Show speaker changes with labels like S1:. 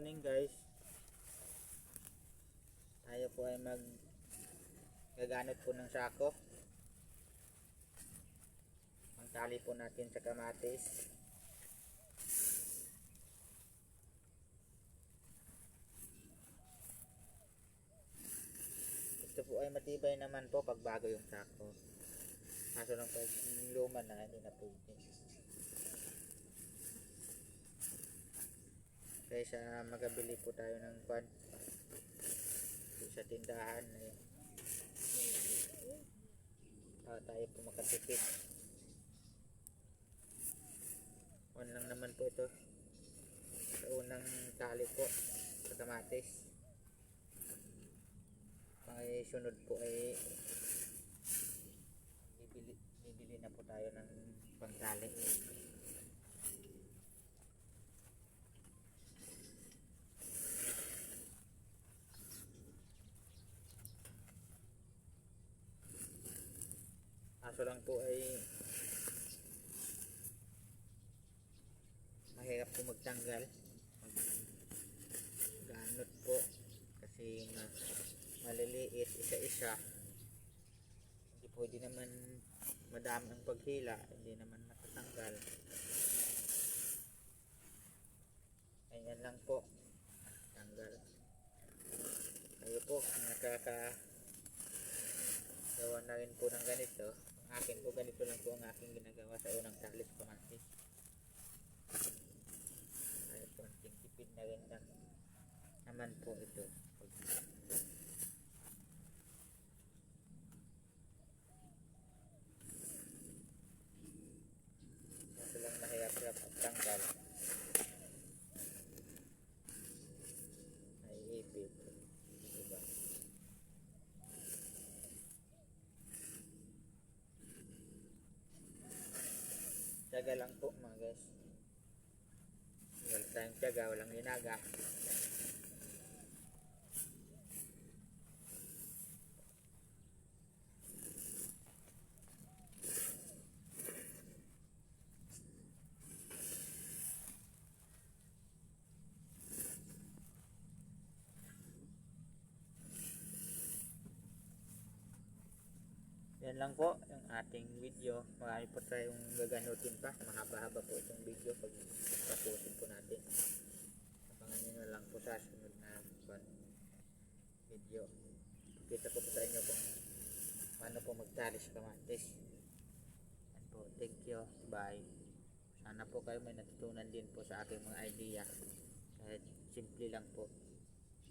S1: morning guys. Tayo po ay mag gaganot po ng sako. Ang tali po natin sa kamatis. Ito po ay matibay naman po pag bago yung sako. Kaso lang pag luma na, hindi na pwede. Kaysa magabili po tayo ng kwan sa tindahan eh, ah, tayo po makatipid. Kwan lang naman po ito. Sa unang tali po sa kamatis. Ay sunod po ay bibili, bibili na po tayo ng pangtali. Kaso lang po ay mahirap po magtanggal. Ganot po kasi ma maliliit isa-isa. Hindi pwede naman madami ang paghila, hindi naman matatanggal. Ayan lang po. Tanggal. Kayo po, nakaka gawa na rin po ng ganito. Akin po, ganito lang po ang aking ginagawa sa unang talis kamatis. Ay, konting tipid na rin lang naman po ito. Ito lang mahirap-hirap ang tanggal. Naiipit. Diba? Tiyaga lang po mga guys. Walang tayong tiyaga, walang ginaga. Yan lang po yung ating video. Marami po tayong gaganutin pa. Mahaba-haba po itong video pag tapusin po natin. Abangan nyo na lang po sa sunod na video. Kita ko po sa inyo kung paano po magtali sa kamatis. Yan po. Thank you. Bye. Sana po kayo may natutunan din po sa aking mga idea. Kahit simple lang po.